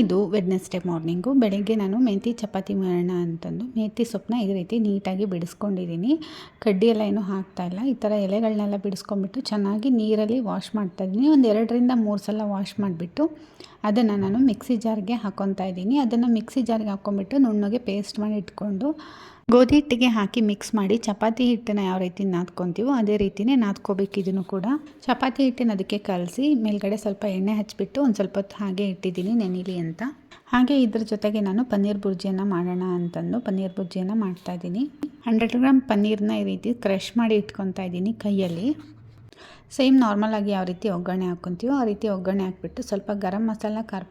ಇದು Wednesday morning ಬೆಳಗ್ಗೆ ನಾನು ಮೆಂತಿ ಚಪಾತಿ ಮಾಡೋಣ ಅಂತಂದು ಮೆಂತಿ ಸೊಪ್ಪನ್ನ ಈ ರೀತಿ ನೀಟಾಗಿ ಬಿಡಿಸ್ಕೊಂಡಿದ್ದೀನಿ. ಕಡ್ಡಿ ಎಲ್ಲ ಏನೂ ಹಾಕ್ತಾ ಇಲ್ಲ. ಈ ಥರ ಎಲೆಗಳನ್ನೆಲ್ಲ ಬಿಡಿಸ್ಕೊಂಡ್ಬಿಟ್ಟು ಚೆನ್ನಾಗಿ ನೀರಲ್ಲಿ ವಾಶ್ ಮಾಡ್ತಾ ಇದ್ದೀನಿ. ಒಂದು ಎರಡರಿಂದ ಮೂರು ಸಲ ವಾಶ್ ಮಾಡಿಬಿಟ್ಟು ಅದನ್ನು ನಾನು ಮಿಕ್ಸಿ ಜಾರ್ಗೆ ಹಾಕ್ಕೊತಾ ಇದ್ದೀನಿ. ಅದನ್ನು ಮಿಕ್ಸಿ ಜಾರ್ಗೆ ಹಾಕ್ಕೊಂಬಿಟ್ಟು ನುಣ್ಣಗೆ ಪೇಸ್ಟ್ ಮಾಡಿ ಇಟ್ಕೊಂಡು ಗೋಧಿ ಹಿಟ್ಟಿಗೆ ಹಾಕಿ ಮಿಕ್ಸ್ ಮಾಡಿ ಚಪಾತಿ ಹಿಟ್ಟನ್ನು ಯಾವ ರೀತಿ ನಾದ್ಕೊತೀವೋ ಅದೇ ರೀತಿಯೇ ನಾದ್ಕೋಬೇಕು ಇದನ್ನು ಕೂಡ. ಚಪಾತಿ ಹಿಟ್ಟಿನ ಅದಕ್ಕೆ ಕಲಸಿ ಮೇಲ್ಗಡೆ ಸ್ವಲ್ಪ ಎಣ್ಣೆ ಹಚ್ಚಿಬಿಟ್ಟು ಒಂದು ಸ್ವಲ್ಪ ಹೊತ್ತು ಹಾಗೆ ಇಟ್ಟಿದ್ದೀನಿ ನೆನಿಲಿ ಅಂತ. ಹಾಗೆ ಇದ್ರ ಜೊತೆಗೆ ನಾನು ಪನ್ನೀರ್ ಬುರ್ಜಿಯನ್ನು ಮಾಡೋಣ ಅಂತಂದು ಪನ್ನೀರ್ ಬುರ್ಜಿಯನ್ನು ಮಾಡ್ತಾಯಿದ್ದೀನಿ ಹಂಡ್ರೆಡ್ ಗ್ರಾಮ್ ಪನ್ನೀರ್ನ ಈ ರೀತಿ ಕ್ರಷ್ ಮಾಡಿ ಇಟ್ಕೊತಾ ಇದ್ದೀನಿ ಕೈಯಲ್ಲಿ. ಸೇಮ್ ನಾರ್ಮಲ್ ಆಗಿ ಯಾವ ರೀತಿ ಒಗ್ಗರಣೆ ಹಾಕ್ಕೊತೀವೋ ಆ ರೀತಿ ಒಗ್ಗರಣೆ ಹಾಕ್ಬಿಟ್ಟು ಸ್ವಲ್ಪ ಗರಂ ಮಸಾಲ ಖಾರ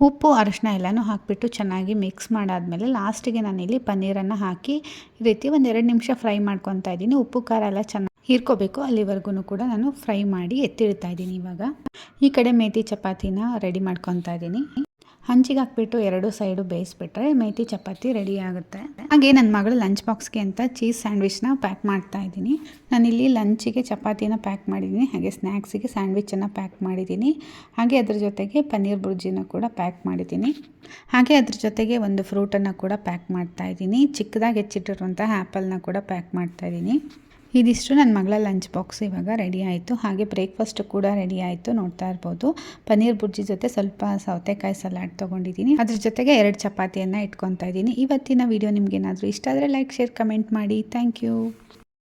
ಉಪ್ಪು ಅರಶಿನ ಎಲ್ಲನೂ ಹಾಕಿಬಿಟ್ಟು ಚೆನ್ನಾಗಿ ಮಿಕ್ಸ್ ಮಾಡಾದಮೇಲೆ ಲಾಸ್ಟಿಗೆ ನಾನಿಲ್ಲಿ ಪನ್ನೀರನ್ನು ಹಾಕಿ ಈ ರೀತಿ ಒಂದು ನಿಮಿಷ ಫ್ರೈ ಮಾಡ್ಕೊತಾ ಇದ್ದೀನಿ. ಉಪ್ಪು, ಖಾರ ಎಲ್ಲ ಚೆನ್ನಾಗಿ ಹೀರ್ಕೋಬೇಕು. ಅಲ್ಲಿವರೆಗೂ ಕೂಡ ನಾನು ಫ್ರೈ ಮಾಡಿ ಎತ್ತಿಡ್ತಾ ಇದ್ದೀನಿ ಇವಾಗ. ಈ ಕಡೆ ಮೇತಿ ಚಪಾತಿನ ರೆಡಿ ಮಾಡ್ಕೊತಾ ಇದ್ದೀನಿ. ಹಂಚಿಗೆ ಹಾಕ್ಬಿಟ್ಟು ಎರಡು ಸೈಡು ಬೇಯಿಸ್ಬಿಟ್ರೆ ಮೇತಿ ಚಪಾತಿ ರೆಡಿ ಆಗುತ್ತೆ. ಹಾಗೆ ನನ್ನ ಮಗಳು ಲಂಚ್ ಬಾಕ್ಸ್ಗೆ ಅಂತ ಚೀಸ್ ಸ್ಯಾಂಡ್ವಿಚ್ನ ಪ್ಯಾಕ್ ಮಾಡ್ತಾ ಇದ್ದೀನಿ. ನಾನಿಲ್ಲಿ ಲಂಚಿಗೆ ಚಪಾತಿನ ಪ್ಯಾಕ್ ಮಾಡಿದ್ದೀನಿ, ಹಾಗೆ ಸ್ನ್ಯಾಕ್ಸಿಗೆ ಸ್ಯಾಂಡ್ವಿಚನ್ನು ಪ್ಯಾಕ್ ಮಾಡಿದ್ದೀನಿ. ಹಾಗೆ ಅದ್ರ ಜೊತೆಗೆ ಪನ್ನೀರ್ ಬುರ್ಜಿನ ಕೂಡ ಪ್ಯಾಕ್ ಮಾಡಿದ್ದೀನಿ. ಹಾಗೆ ಅದ್ರ ಜೊತೆಗೆ ಒಂದು ಫ್ರೂಟನ್ನು ಕೂಡ ಪ್ಯಾಕ್ ಮಾಡ್ತಾ ಇದ್ದೀನಿ. ಚಿಕ್ಕದಾಗಿ ಹೆಚ್ಚಿಟ್ಟಿರುವಂಥ ಆ್ಯಪಲ್ನ ಕೂಡ ಪ್ಯಾಕ್ ಮಾಡ್ತಾ ಇದ್ದೀನಿ. ಇದಿಷ್ಟು ನನ್ನ ಮಗಳ ಲಂಚ್ ಬಾಕ್ಸ್ ಇವಾಗ ರೆಡಿ ಆಯಿತು. ಹಾಗೆ ಬ್ರೇಕ್ಫಾಸ್ಟ್ ಕೂಡ ರೆಡಿ ಆಯಿತು ನೋಡ್ತಾ ಇರ್ಬೋದು. ಪನ್ನೀರ್ ಬುರ್ಜಿ ಜೊತೆ ಸ್ವಲ್ಪ ಸೌತೆಕಾಯಿ ಸಲಾಡ್ ತೊಗೊಂಡಿದ್ದೀನಿ. ಅದ್ರ ಜೊತೆಗೆ ಎರಡು ಚಪಾತಿಯನ್ನು ಇಟ್ಕೊತಾ ಇದ್ದೀನಿ. ಇವತ್ತಿನ ವಿಡಿಯೋ ನಿಮ್ಗೆ ಏನಾದರೂ ಇಷ್ಟ ಆದರೆ ಲೈಕ್ ಶೇರ್ ಕಮೆಂಟ್ ಮಾಡಿ. Thank you